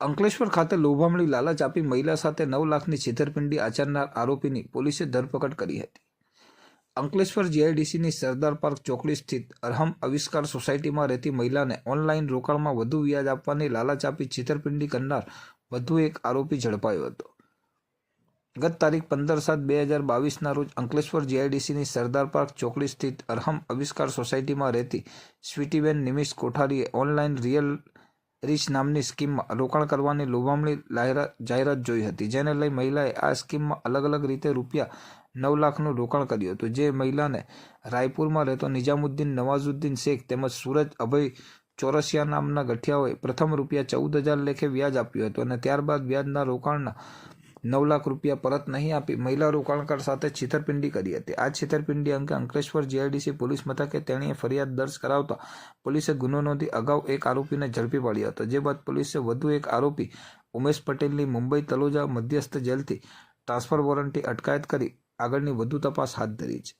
અંકલેશ્વર ખાતે લોભામણી લાલચ આપી મહિલા સાથે નવ લાખની છેતરપિંડી આચરનાર આરોપીની પોલીસે ધરપકડ કરી હતી. અંકલેશ્વર જીઆઈડીસીની સરદાર પાર્ક ચોકડી સ્થિત અરહમ આવિષ્કાર સોસાયટીમાં રહેતી મહિલાને ઓનલાઈન રોકાણમાં વધુ વ્યાજ આપવાની લાલચ આપી છેતરપિંડી કરનાર વધુ એક આરોપી ઝડપાયો હતો. ગત તારીખ પંદર સાત બે હજાર બાવીસના રોજ અંકલેશ્વર જીઆઈડીસીની સરદાર પાર્ક ચોકડી સ્થિત અરહમ આવિષ્કાર સોસાયટીમાં રહેતી સ્વીટીબેન નિમિષ કોઠારીએ ઓનલાઈન રિયલ રીચ નામની સ્કીમમાં રોકાણ કરવાની લોભામણી જાહેરાત જોઈ હતી. જેને લઈ મહિલાએ આ સ્કીમમાં અલગ અલગ રીતે રૂપિયા નવ લાખનું રોકાણ કર્યું હતું. જે મહિલાને રાયપુરમાં રહેતો નિઝામુદ્દીન નવાઝુદ્દીન શેખ તેમજ સુરજ અભય ચોરસિયા નામના ગઠિયાઓએ પ્રથમ રૂપિયા ચૌદ હજાર લેખે વ્યાજ આપ્યું હતું અને ત્યારબાદ વ્યાજના રોકાણના નવ લાખ રૂપિયા પરત નહીં આપી, મહિલા રોકાણકાર સાથે છેતરપિંડી કરી હતી. આ છેતરપિંડી અંગે અંકલેશ્વર જીઆઈડીસી પોલીસ મથકે તેણીએ ફરિયાદ દર્જ કરાવતા પોલીસે ગુનો નોંધી અગાઉ એક આરોપીને ઝડપી પાડ્યો હતો. જે બાદ પોલીસે વધુ એક આરોપી ઉમેશ પટેલની મુંબઈ તલોજા મધ્યસ્થ જેલથી ટ્રાન્સફર વોરંટી અટકાયત કરી આગળની વધુ તપાસ હાથ ધરી છે.